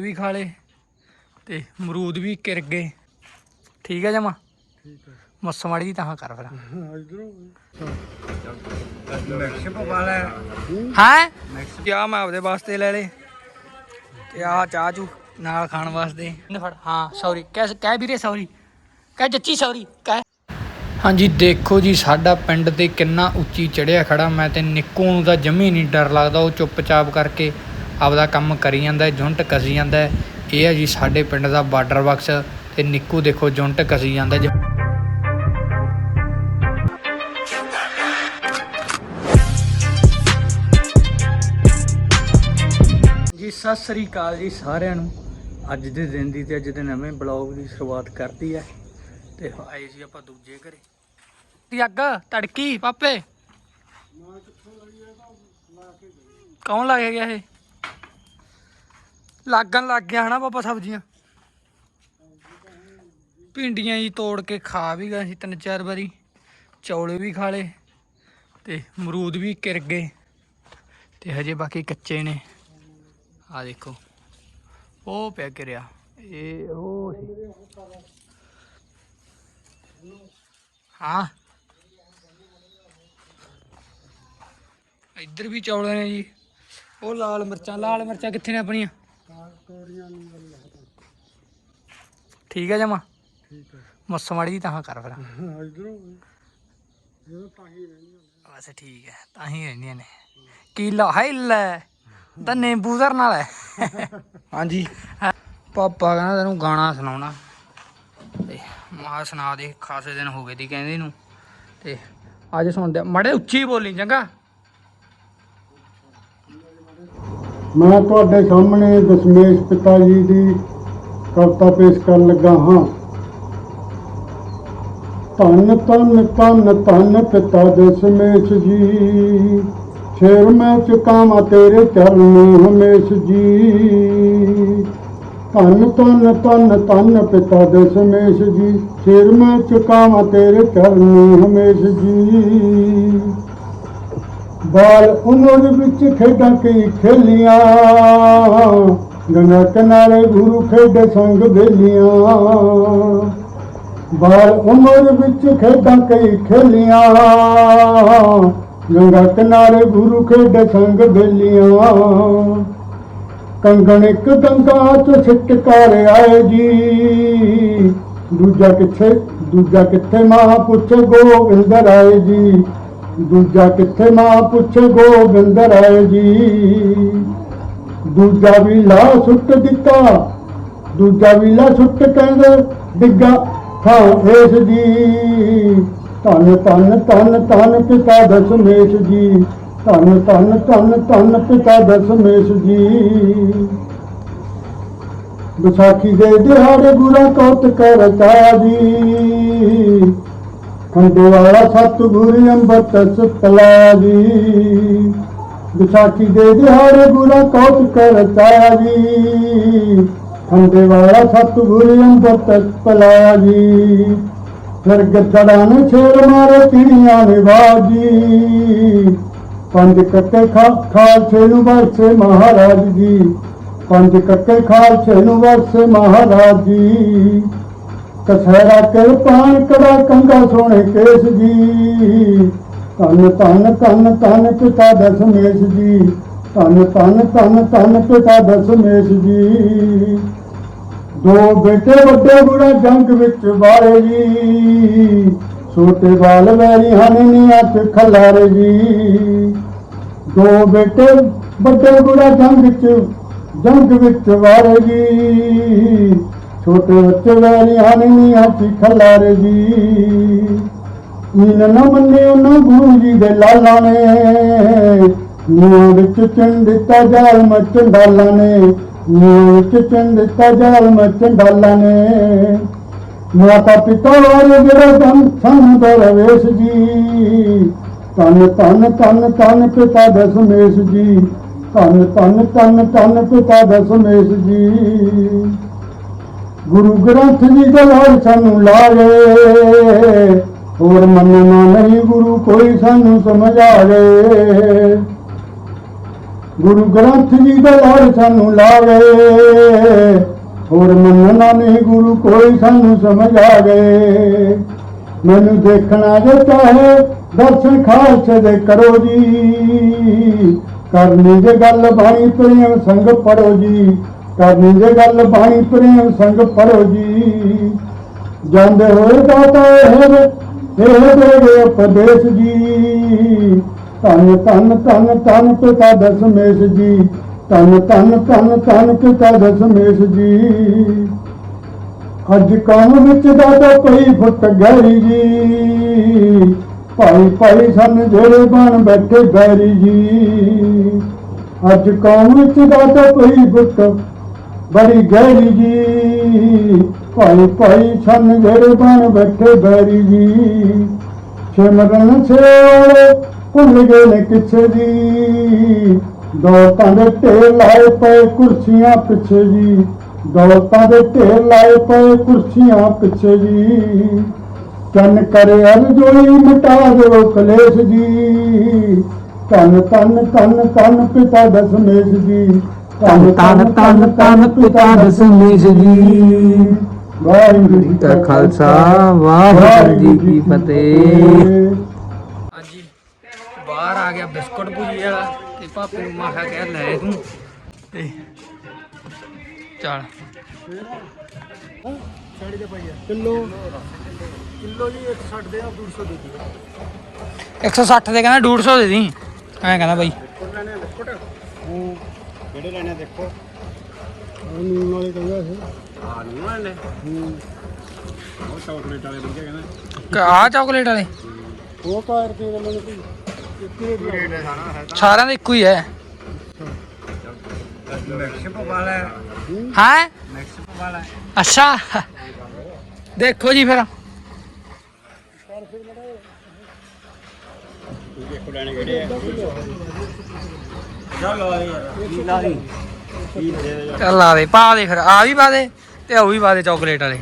ਵੀ ਖਾ ਲਏ ਤੇ ਅਮਰੂਦ ਵੀ ਕਿਰ ਗਏ। ਠੀਕ ਹੈ ਜਮਾ? ਠੀਕ ਹੈ। ਮੱਸ ਮਾੜੀ ਜੀ ਤਾਂ ਕਰ ਫਿਰ। ਲੈ। ਹਾਂ। ਮੈਂ ਆਪਦੇ ਵਾਸਤੇ ਲੈ ਲੇ ਤੇ ਆਹ ਚਾਹ ਚੂ ਨਾਲ ਖਾਣ ਵਾਸਤੇ। ਫੜ। ਹਾਂ ਸੌਰੀ ਕਹਿ ਕਹਿ ਵੀਰੇ ਸੌਰੀ ਕਹਿ ਜੱਚੀ ਸੌਰੀ ਕਹਿ। ਹਾਂਜੀ ਦੇਖੋ ਜੀ ਸਾਡਾ ਪਿੰਡ ਤੇ ਕਿੰਨਾ ਉੱਚੀ ਚੜਿਆ ਖੜਾ ਮੈਂ ਤੇ ਨਿੱਕੂ ਨੂੰ ਤਾਂ ਜਮੀ ਨਹੀਂ ਡਰ ਲੱਗਦਾ ਉਹ ਚੁੱਪਚਾਪ ਕਰਕੇ ਆਪਦਾ ਕੰਮ ਕਰੀ ਜਾਂਦਾ ਹੈ, ਜੁੰਟ ਕਸੀ ਜਾਂਦਾ ਹੈ। ਇਹ ਹੈ ਜੀ ਸਾਡੇ ਪਿੰਡ ਦਾ ਬਾਰਡਰ ਬਾਕਸ ਤੇ ਨਿੱਕੂ ਦੇਖੋ ਜੁੰਟ ਕਸੀ ਜਾਂਦਾ ਹੈ। ਜੀ ਸਤਿ ਸ੍ਰੀ ਅਕਾਲ ਜੀ ਸਾਰਿਆਂ ਨੂੰ। ਅੱਜ ਦੇ ਦਿਨ ਦੀ ਤੇ ਅੱਜ ਦੇ ਨਵੇਂ ਬਲੌਗ ਦੀ ਸ਼ੁਰੂਆਤ ਕਰਤੀ ਹੈ। ਤੇ ਆਏ ਸੀ ਆਪਾਂ ਦੂਜੇ ਘਰੇ। ਦੀ ਅੱਗ ਤੜਕੀ ਪਾਪੇ। ਕੌਣ ਲੱਗ ਗਿਆ ਇਹ? ਲੱਗਣ ਲੱਗ ਗਿਆ ਹਨਾ ਪਾਪਾ ਸਬਜ਼ੀਆਂ ਭਿੰਡੀਆਂ ਜੀ ਤੋੜ ਕੇ ਖਾ ਵੀ ਗਏ ਸੀ ਤਿੰਨ ਚਾਰ ਵਾਰੀ, ਚੌਲੇ ਵੀ ਖਾ ਲਏ ਤੇ ਅਮਰੂਦ ਵੀ ਕਿਰ ਗਏ ਤੇ ਹਜੇ ਬਾਕੀ ਕੱਚੇ ਨੇ। ਆ ਦੇਖੋ, ਉਹ ਪਿਆ ਗਿਰਿਆ ਇਹ ਉਹ ਸੀ। ਹਾਂ। ਇੱਧਰ ਵੀ ਚੌਲੇ ਨੇ ਜੀ, ਉਹ ਲਾਲ ਮਿਰਚਾਂ ਲਾਲ ਮਿਰਚਾਂ ਕਿੱਥੇ ਨੇ ਆਪਣੀਆਂ? ਠੀਕ ਹੈ ਜਮਾ? ਠੀਕ ਹੈ ਮੱਸ ਮਾੜੀ ਜੀ ਤਾਂ ਕਰ ਫਿਰ। ਇਧਰੋਂ ਇਹ ਤਾਂ ਹੀ ਰਹਿੰਦੀ ਬਸ ਠੀਕ ਹੈ ਤਾਂ ਹੀ ਰਹਿੰਦੀਆਂ ਨੇ। ਕੀ ਲਾ ਹੈ ਲੈ ਤਾਂ ਨਿੰਬੂ ਧਰਨ ਨਾਲ ਹੈ। ਹਾਂਜੀ। ਪਾਪਾ ਕਹਿੰਦਾ ਤੈਨੂੰ ਗਾਣਾ ਸੁਣਾਉਣਾ। ਤੇ ਮਾ ਸੁਣਾ ਦੇ ਖਾਸੇ ਦਿਨ ਹੋ ਗਏ ਦੀ ਕਹਿੰਦੇ ਨੂੰ। ਤੇ ਅੱਜ ਸੁਣਦੇ ਮੜੇ ਉੱਚੀ ਬੋਲੀ ਚੰਗਾ। ਮੈਂ ਤੁਹਾਡੇ ਸਾਹਮਣੇ ਦਸ਼ਮੇਸ਼ ਪਿਤਾ ਜੀ ਦੀ ਕਵਿਤਾ ਪੇਸ਼ ਕਰਨ ਲੱਗਾ ਹਾਂ। ਧੰਨ ਧੰਨ ਧੰਨ ਧੰਨ ਪਿਤਾ ਦਸ਼ਮੇਸ਼ ਜੀ, ਸ਼ੇਰ ਮੈਂ ਚੁਕਾਵਾਂ ਤੇਰੇ ਚਰਨੀ ਹਮੇਸ਼ ਜੀ। ਧੰਨ ਧੰਨ ਧੰਨ ਧੰਨ ਪਿਤਾ ਦਸ਼ਮੇਸ਼ ਜੀ, ਸ਼ੇਰ ਮੈਂ ਚੁਕਾਵਾਂ ਤੇਰੇ ਚਰਨੀ ਹਮੇਸ਼ ਜੀ। ਬਾਲ ਉਮਰ ਵਿੱਚ ਖੇਡਾਂ ਕਈ ਖੇਲੀਆਂ। ਗੰਗਾ ਕਿਨਾਰੇ ਗੁਰੂ ਖੇਡ ਸੰਗ ਬੇਲੀਆਂ ਬਾਲ ਉਮਰ ਵਿੱਚ ਖੇਡਾਂ ਕਈ ਖੇਲੀਆਂ। ਗੰਗਾ ਕਿਨਾਰੇ ਗੁਰੂ ਖੇਡ ਸੰਗ ਬੇਲੀਆਂ ਕੰਗਣ ਇੱਕ ਗੰਗਾ ਚ ਸਿੱਟ ਆਏ ਜੀ। ਦੂਜਾ ਕਿੱਥੇ ਦੂਜਾ ਕਿੱਥੇ ਮਾਂ ਪੁੱਛ ਗੋਬਿੰਦ ਰਾਏ ਜੀ। ਦੂਜਾ ਕਿੱਥੇ ਮਾਂ ਪੁੱਛੇ ਗੋਬਿੰਦ ਰਾਏ ਜੀ? ਦੂਜਾ ਵੀ ਲਾ ਸੁੱਟ ਦਿੱਤਾ, ਦੂਜਾ ਵੀ ਲਾ ਸੁੱਟ ਕਹਿੰਦੇ, ਡਿੱਗਾ ਥਾਂ ਇਸ ਜੀ। ਧੰਨ ਧੰਨ ਧੰਨ ਧੰਨ ਪਿਤਾ ਦਸ਼ਮੇਸ਼ ਜੀ। ਧੰਨ ਧੰਨ ਧੰਨ ਧੰਨ ਪਿਤਾ ਦਸ਼ਮੇਸ਼ ਜੀ। ਵਿਸਾਖੀ ਦੇ ਦਿਹਾੜੇ ਗੁਰਾ ਕੌਤ ਕਰਤਾ ਜੀ। ਖੰਡੇ ਵਾਲਾ ਸਤਿਗੁਰ ਅੰਮ੍ਰਿਤ ਸਤਲਾ ਜੀ। ਵਿਸਾਖੀ ਦੇ ਦਿਹਾੜੇ ਗੁਰਾ ਕੌਤ ਕਰਤਾ ਜੀ ਖੰਡੇ ਵਾਲਾ ਸਤਿਗੁਰ ਅੰਮ੍ਰਿਤ ਸਤਲਾ ਜੀ। ਫਿਰ ਗੱਜੜਾਂ ਨੇ ਛੇੜ ਮਾਰੇ ਚਿੜੀਆਂ ਨੇ ਬਾਜੀ। ਪੰਜ ਕੱਕੇ ਖਾ, ਖਾਲਸੇ ਨੂੰ ਵਰਸੇ ਮਹਾਰਾਜ ਜੀ। ਪੰਜ ਕੱਕੇ ਖਾਲਸੇ ਨੂੰ ਵਰਸੇ ਮਹਾਰਾਜ ਜੀ। ਕਸਹਿਰਾ ਕਿਰਪਾਨ ਕੜਾ ਕੰਗਾ ਸੋਹਣੇ ਕੇਸ ਜੀ। ਧੰਨ ਧੰਨ ਧੰਨ ਧੰਨ ਪਿਤਾ ਦਸ਼ਮੇਸ਼ ਜੀ। ਧੰਨ ਧੰਨ ਧੰਨ ਧੰਨ ਪਿਤਾ ਦਸ਼ਮੇਸ਼ ਜੀ। ਦੋ ਬੇਟੇ ਵੱਡੇ ਬੁੜਾ ਜੰਗ ਵਿੱਚ ਵਾਰੇ ਜੀ। ਛੋਟੇ ਬਾਲ ਵੈਰੀ ਹਨ ਨੀਆਂ ਚ ਖਲਾਰੇ ਜੀ। ਦੋ ਬੇਟੇ ਵੱਡੇ ਬੁੜਾ ਜੰਗ ਵਿੱਚ ਜੰਗ ਵਿੱਚ ਵਾਰੇ ਜੀ। ਛੋਟੇ ਬੱਚੇ ਵੈਰੀ ਹਨ ਨੀਆਂ ਚ ਖਲਾਰੇ ਜੀ ਇਨ ਨਾ ਮੰਨੇ ਉਹਨਾਂ ਗੁਰੂ ਜੀ ਦੇ ਲਾਲਾ ਨੇ। ਨੀਆਂ ਵਿੱਚ ਚਿੰਨ ਦਿੱਤਾ ਜਾਲ ਮਚੰਡਾਲਾਂ ਨੇ। ਨੀਆਂ ਵਿੱਚ ਚਿੰਨ ਦਿੱਤਾ ਜਾਲ ਮਚੰਡਾਲਾਂ ਨੇ। ਮਾਤਾ ਪਿਤਾ ਵਾਲੇ ਜਿਹੜਾ ਧਨ ਸੰਨ ਦਰਵੇਸ਼ ਜੀ, ਧੰਨ ਧੰਨ ਧੰਨ ਧੰਨ ਪਿਤਾ ਦਸ਼ਮੇਸ਼ ਜੀ, ਧੰਨ ਧੰਨ ਧੰਨ ਧੰਨ ਪਿਤਾ ਦਸ਼ਮੇਸ਼ ਜੀ। ਗੁਰੂ ਗ੍ਰੰਥ ਜੀ ਦੇ ਲਾਲ ਸਾਨੂੰ ਲਾਵੇ। ਹੋਰ ਮੰਨਣਾ ਨਹੀਂ ਗੁਰੂ ਕੋਈ ਸਾਨੂੰ ਸਮਝਾਵੇ। ਗੁਰੂ ਗ੍ਰੰਥ ਜੀ ਦਾ ਲਾਲ ਸਾਨੂੰ ਲਾਵੇ। ਹੋਰ ਮੰਨਣਾ ਨਹੀਂ ਗੁਰੂ ਕੋਈ ਸਾਨੂੰ ਸਮਝ ਆ ਮੈਨੂੰ ਦੇਖਣਾ ਜੇ ਚਾਹੇ ਦਰਸ਼ਨ ਖਾਲਸੇ ਦੇ ਕਰੋ ਜੀ। ਕਰਨੀ ਜੇ ਗੱਲ ਬਾਣੀ ਪ੍ਰੇਮ ਸੰਗ ਪੜੋ ਜੀ। ਕਰਨੀ ਜੇ ਗੱਲ ਬਾਣੀ ਪ੍ਰੇਮ ਸੰਗ ਪੜੋ ਜੀ। ਜਾਂਦੇ ਹੋਏ ਦਾਤਾ ਇਹ ਇਹ ਦੇ ਉਪਦੇਸ਼ ਜੀ। ਧੰਨ ਧੰਨ ਧੰਨ ਧੰਨ ਪਿਤਾ ਦਸਮੇਸ਼ ਜੀ। ਧੰਨ ਧੰਨ ਧੰਨ ਧੰਨ ਪਿਤਾ ਦਸਮੇਸ਼ ਜੀ। ਅੱਜ ਕੌਮ ਵਿੱਚ ਦਾਦਾ ਪਈ ਫੁੱਟ ਗੈਰੀ ਜੀ। ਭਾਈ ਭਾਈ ਸਨ ਜਿਹੜੇ ਬਣ ਬੈਠੇ ਗੈਰੀ ਜੀ। ਅੱਜ ਕੌਮ ਵਿੱਚ ਦਾਦਾ ਪਈ ਫੁੱਟ ਬੜੀ ਗਹਿਰੀ ਜੀ। ਭਾਈ ਭਾਈ ਸਨ ਜਿਹੜੇ ਬਣ ਬੈਠੇ ਬੈਰੀ ਜੀ। ਸਿਮਰਨ ਸੇਵਾਲੇ ਭੁੱਲ ਗਏ ਨੇ ਕਿੱਥੇ ਜੀ। ਦੌਲਤਾਂ ਦੇ ਢੇਰ ਲਾਏ ਪਏ ਕੁਰਸੀਆਂ ਪਿੱਛੇ ਜੀ। ਦੌਲਤਾਂ ਦੇ ਢੇਰ ਲਾਏ ਪਏ ਕੁਰਸੀਆਂ ਪਿੱਛੇ ਜੀ। ਚੰਨ ਕਰੇ ਅਰਜੋਈ ਮਿਟਾ ਦਿਓ ਕਲੇਸ਼ ਜੀ। ਧੰਨ ਧੰਨ ਧੰਨ ਧੰਨ ਪਿਤਾ ਦਸਮੇਸ਼ ਜੀ। ਧੰਨ ਧੰਨ ਧੰਨ ਧੰਨ ਪਿਤਾ ਦਸਮੇਸ਼ ਜੀ ਵਾਹਿਗੁਰੂ ਜੀ ਕਾ ਖਾਲਸਾ ਵਾਹਿਗੁਰੂ ਜੀ ਕੀ ਫਤਿਹ ਹਾਂਜੀ ਬਾਹਰ ਆ ਗਿਆ ਬਿਸਕੁਟ ਭੁਜੀ ਵਾਲਾ ਤੇ ਪਾਪੇ ਨੂੰ ਮਾਖਾ ਕਹਿ ਲੈ ਤੂੰ ਤੇ ਚੱਲ ਕਿਲੋ ਕਿਲੋ ਜੀ 160 ਦੇ ਆ 200 ਦੇ ਦਿਓ 160 ਦੇ ਕਹਿੰਦਾ 150 ਦੇ ਦੀ ਐਂ ਕਹਿੰਦਾ ਬਾਈ ਲੈਣੇ ਬਿਸਕੁਟ ਹੂੰ ਕਿਹੜੇ ਲੈਣੇ ਦੇਖੋ ਨੂਨ ਵਾਲੇ ਕਹਿੰਦਾ ਸੀ ਹਾਂ ਨੂਨ ਵਾਲੇ ਹੂੰ ਉਹ ਚਾਕਲੇਟ ਵਾਲੇ ਬੰਦੇ ਕਹਿੰਦਾ ਆ ਚਾਕਲੇਟ ਵਾਲੇ ਉਹ ਕਾ ਰੁਪਏ ਦਾ ਮੈਨੂੰ ਕੋਈ ਇੱਕ ਹੀ ਰੇਟ ਹੈ ਸਾਰਾ ਸਾਰਿਆਂ ਦਾ ਇੱਕੋ ਹੀ ਹੈ ਮੈਕਸਿਕੋ ਵਾਲਾ ਹਾਂ ਮੈਕਸਿਕੋ ਵਾਲਾ ਅੱਛਾ ਦੇਖੋ ਜੀ ਫਿਰ ਦੇਖੋ ਲੈਣੇ ਕਿਹੜੇ ਆ ਚੱਲ ਲਾ ਦੇ, ਪਾ ਦੇ ਫਿਰ, ਆ ਵੀ ਪਾ ਦੇ ਤੇ ਉਹ ਵੀ ਪਾ ਦੇ ਚਾਕਲੇਟ ਵਾਲੇ।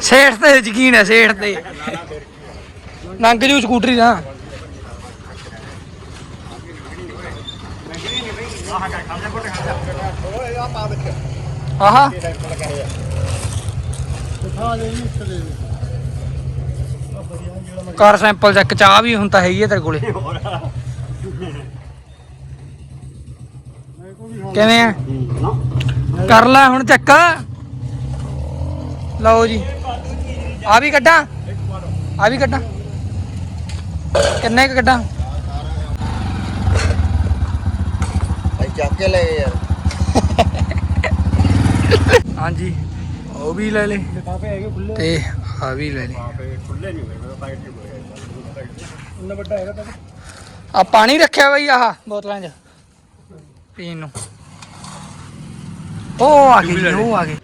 ਸੇਠ ਤੇ ਯਕੀਨ ਹੈ, ਸੇਠ ਤੇ। ਲੰਘ ਜੂ ਸਕੂਟਰੀ ਦਾ ਆਹਾ। ਦਿਖਾ ਕਰ ਸੈਂਪਲ ਚੈੱਕ ਚਾਹ ਵੀ ਹੁਣ ਤਾਂ ਹੈਗੀ ਹੈ ਤੇਰੇ ਕੋਲੇ। ਮੈਂ ਕੋਈ ਹੁਣ ਕਿਵੇਂ ਆ? ਕਰ ਲੈ ਹੁਣ ਚੈੱਕ। ਲਓ ਜੀ। ਆ ਵੀ ਕੱਢਾਂ? ਆ ਵੀ ਕੱਢਾਂ? ਕਿੰਨੇ ਕ ਕੱਢਾਂ? ਭਾਈ ਚੱਕ ਕੇ ਲੈ ਯਾਰ। ਹਾਂਜੀ ਉਹ ਵੀ ਲੈ ਲੈ। ਲਿਫਾਫੇ ਹੈਗੇ ਖੁੱਲੇ ਤੇ ਆ ਵੀ ਲੈ ਲੈ। ਲਿਫਾਫੇ ਖੁੱਲੇ ਨਹੀਂ ਹੋਏ ਮੇਰਾ ਸਾਈਡ ਤੇ ਹੋਇਆ ਉਹਨਾਂ ਵੱਡਾ ਹੈਗਾ ਤਾਂ ਆ ਪਾਣੀ ਰੱਖਿਆ ਬਈ ਆਹ ਬੋਤਲਾਂ 'ਚ। ਪੀਣ ਨੂੰ। ਉਹ ਆ ਗਈ ਜੀ, ਉਹ ਆ ਗਈ।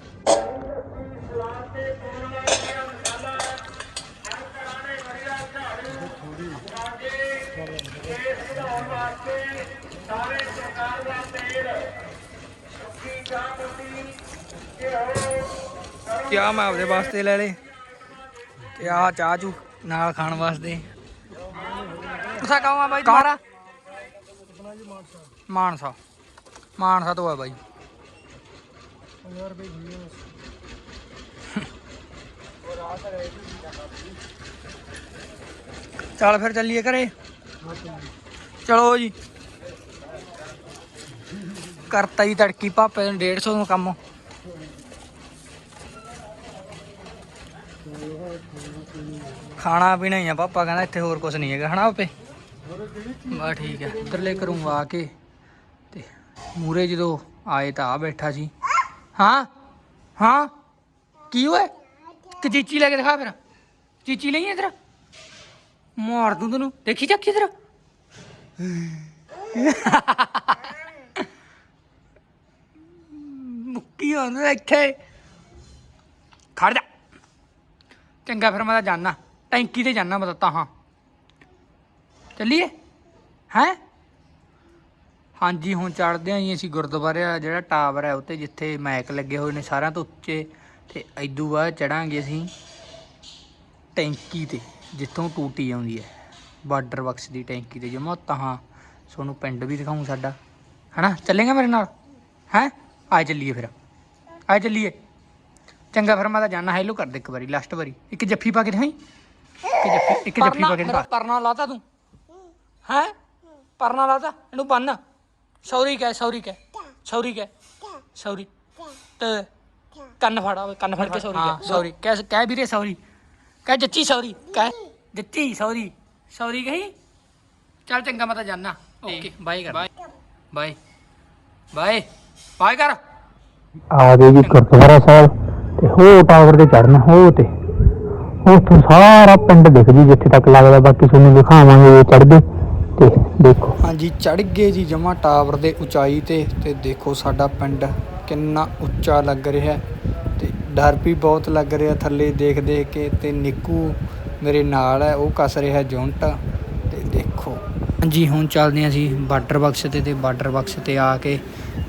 ਕਿਆ ਮੈਂ ਆਪਦੇ ਵਾਸਤੇ ਲੈ ਲੇ ਤੇ ਆ ਚਾਹ ਚੂ ਨਾਲ ਖਾਣ ਵਾਸਤੇ। ਉਸਾ ਕਹਾਂ ਆ ਬਾਈ ਤੁਹਾਡਾ ਮਾਨਸਾ ਮਾਨਸਾ ਤੋਂ ਆ ਬਾਈ ਚੱਲ ਫਿਰ ਚੱਲੀਏ ਘਰੇ ਚਲੋ ਜੀ ਕਰਤਾ ਹੀ ਤੜਕੀ ਪਾਪੇ ਨੂੰ 150 ਨੂੰ ਕੰਮ ਖਾਣਾ ਪੀਣਾ ਹੀ ਆ ਪਾਪਾ ਕਹਿੰਦਾ ਇੱਥੇ ਹੋਰ ਕੁਝ ਨਹੀਂ ਹੈਗਾ ਹਨਾ ਪਾਪੇ ਬਾ ਠੀਕ ਹੈ। ਉਧਰਲੇ ਘਰੋਂ ਆ ਕੇ ਤੇ ਮੂਰੇ ਜਦੋਂ ਆਏ ਤਾਂ ਆ ਬੈਠਾ ਸੀ। ਹਾਂ? ਹਾਂ? ਕੀ ਹੋਇਆ ਕਿ ਚੀਚੀ ਲੈ ਕੇ ਦਿਖਾ ਫਿਰ। ਚੀਚੀ ਲਈ ਇਧਰ? ਮਾਰ ਦੂੰ ਤੈਨੂੰ। ਦੇਖੀ ਚੱਕੀ ਇਧਰ। ਮੁੱਕੀ ਹੁੰਦਾ ਇੱਥੇ। ਖੜ ਜਾ। ਚੰਗਾ ਫਿਰ ਮੈਂ ਤਾਂ ਜਾਣਾ ਟੈਂਕੀ ਤੇ ਜਾਣਾ ਮੈਂ ਤਾਂ ਹਾਂ। ਚੱਲੀਏ? ਹੈ? ਹਾਂਜੀ ਹੁਣ ਚੜਦੇ ਆਂ ਜੀ ਅਸੀਂ ਗੁਰਦੁਆਰੇ ਆ ਜਿਹੜਾ ਟਾਵਰ ਹੈ ਉੱਤੇ ਜਿੱਥੇ ਮੈਕ ਲੱਗੇ ਹੋਏ ਨੇ ਸਾਰਿਆਂ ਤੋਂ ਉੱਚੇ ਤੇ ਐਦੂ ਬਾਅਦ ਚੜਾਂਗੇ ਅਸੀਂ ਟੈਂਕੀ ਤੇ ਜਿੱਥੋਂ ਟੂਟੀ ਆਉਂਦੀ ਹੈ ਬਾਰਡਰ ਬਕਸ ਦੀ ਟੈਂਕੀ ਤੇ। ਜਮਾ ਤਹਾਂ ਤੁਹਾਨੂੰ ਪਿੰਡ ਵੀ ਦਿਖਾਉਂ ਸਾਡਾ। ਹਨਾ? ਚੱਲੇਗਾ ਮੇਰੇ ਨਾਲ? ਹੈ? ਆ ਚੱਲੀਏ ਫਿਰ। ਆ ਚੱਲੀਏ। ਚੰਗਾ ਫਿਰ ਮੈਂ ਤਾਂ ਜਾਣਾ ਹੈਲੋ ਕਰ ਦੇ ਇੱਕ ਵਾਰੀ ਲਾਸਟ ਵਾਰੀ। ਇੱਕ ਜੱਫੀ ਪਾ ਕੇ ਦਿਖਾਈ? ਇੱਕ ਜੱਫੀ ਇੱਕ ਜੱਫੀ ਪਾ ਕੇ ਦਿਖਾ। ਪਰਨਾ ਲਾਤਾ ਤੂੰ। ਹੈ? ਪਰਨਾ ਲਾਤਾ? ਇਹਨੂੰ ਬੰਨ ਸੌਰੀ ਕਹਿ ਸੌਰੀ ਕਹਿ। ਸੌਰੀ ਕਹਿ। ਸੌਰੀ। ਤੇ ਕੰਨ ਫੜਾ ਕੰਨ ਫੜ ਕੇ ਸੌਰੀ ਕਹਿ। ਸੌਰੀ। ਕਹਿ ਕਹਿ ਵੀਰੇ ਸੌਰੀ। ਕਹਿ ਜੱਚੀ ਸੌਰੀ। ਕਹਿ ਜੱਚੀ ਸੌਰੀ। ਸੌਰੀ ਕਹੀ? ਚੱਲ ਚੰਗਾ ਮੈਂ ਤਾਂ ਜਾਣਾ ਓਕੇ ਬਾਏ ਕਰ। ਬਾਏ ਬਾਏ ਬਾਏ ਬਾਏ ਕਰ। ਆ ਗਏ ਜੀ ਗੁਰਦੁਆਰਾ ਸਾਹਿਬ ਤੇ ਹੋ ਟਾਵਰ ਤੇ ਚੜਨਾ ਹੋ ਤੇ। ਉੱਥੋਂ ਸਾਰਾ ਪਿੰਡ ਦਿਖ ਜੀ ਜਿੱਥੇ ਤੱਕ ਲੱਗਦਾ ਬਾਕੀ ਤੁਹਾਨੂੰ ਦਿਖਾਵਾਂਗੇ ਚੜਦੇ ਤੇ ਦੇਖੋ। ਹਾਂਜੀ ਚੜ ਗਏ ਜੀ ਜਮਾ ਟਾਵਰ ਦੇ ਉਚਾਈ ਤੇ ਤੇ ਦੇਖੋ ਸਾਡਾ ਪਿੰਡ ਕਿੰਨਾ ਉੱਚਾ ਲੱਗ ਰਿਹਾ ਹੈ ਤੇ ਡਰ ਵੀ ਬਹੁਤ ਲੱਗ ਰਿਹਾ ਥੱਲੇ ਦੇਖ ਦੇਖ ਕੇ ਤੇ ਨਿੱਕੂ ਮੇਰੇ ਨਾਲ ਹੈ, ਉਹ ਕੱਸ ਰਿਹਾ ਜੁੰਟ ਤੇ ਦੇਖੋ। ਹਾਂਜੀ, ਹੁਣ ਚੱਲਦੇ ਹਾਂ ਅਸੀਂ ਬਾਰਡਰ ਬਕਸ ਤੇ ਤੇ ਬਾਰਡਰ ਬਕਸ ਤੇ ਆ ਕੇ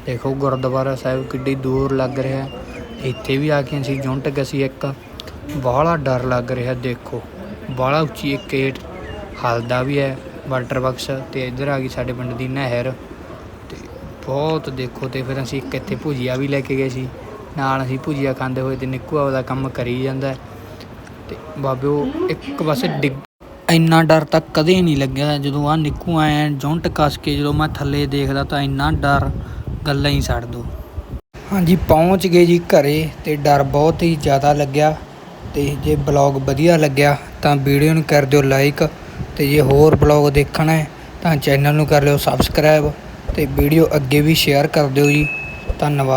ਦੇਖੋ ਗੁਰਦੁਆਰਾ ਸਾਹਿਬ ਕਿੱਡੀ ਦੂਰ ਲੱਗ ਰਿਹਾ ਇੱਥੇ ਵੀ ਆ ਕੇ ਅਸੀਂ ਜੁੰਟ ਗਸੀ ਇੱਕ, ਬਾਹਲਾ ਡਰ ਲੱਗ ਰਿਹਾ, ਦੇਖੋ। ਬਾਹਲਾ ਉੱਚੀ ਇੱਕ ਏਟ ਹਲਦਾ ਵੀ ਹੈ। ਵਾਟਰ ਬਕਸ ਤੇ ਇੱਧਰ ਆ ਗਈ ਸਾਡੇ ਪਿੰਡ ਦੀ ਨਹਿਰ ਤੇ ਬਹੁਤ ਦੇਖੋ ਤੇ ਫਿਰ ਅਸੀਂ ਇੱਕ ਇੱਥੇ ਭੁਜੀਆ ਵੀ ਲੈ ਕੇ ਗਏ ਸੀ। ਨਾਲ ਅਸੀਂ ਭੁਜੀਆ ਖਾਂਦੇ ਹੋਏ ਤੇ ਨਿੱਕੂ ਆਪਦਾ ਕੰਮ ਕਰੀ ਜਾਂਦਾ ਹੈ। ਤੇ ਬਾਬੇ ਉਹ ਇੱਕ ਪਾਸੇ ਡਿੱਗ ਇੰਨਾ ਡਰ ਤਾਂ ਕਦੇ ਨਹੀਂ ਲੱਗਿਆ। ਜਦੋਂ ਆ ਨਿੱਕੂ ਆਇਆ ਜੌਂਟ ਕੱਸ ਕੇ ਜਦੋਂ ਮੈਂ ਥੱਲੇ ਦੇਖਦਾ ਤਾਂ ਇੰਨਾ ਡਰ ਗੱਲਾਂ ਹੀ ਛੱਡ ਦੋ। ਹਾਂਜੀ, ਪਹੁੰਚ ਗਏ ਜੀ ਘਰੇ ਤੇ ਡਰ ਬਹੁਤ ਹੀ ਜ਼ਿਆਦਾ ਲੱਗਿਆ। ਤੇ ਜੇ ਬਲੌਗ ਵਧੀਆ ਲੱਗਿਆ ਤਾਂ ਵੀਡੀਓ ਨੂੰ ਕਰ ਦਿਓ ਲਾਈਕ। ਅਤੇ ਜੇ ਹੋਰ ਬਲੌਗ ਦੇਖਣਾ ਹੈ, ਤਾਂ ਚੈਨਲ ਨੂੰ ਕਰ ਲਿਓ ਸਬਸਕ੍ਰਾਈਬ ਅਤੇ ਵੀਡੀਓ ਅੱਗੇ ਵੀ ਸ਼ੇਅਰ ਕਰ ਦਿਓ ਜੀ। ਧੰਨਵਾਦ।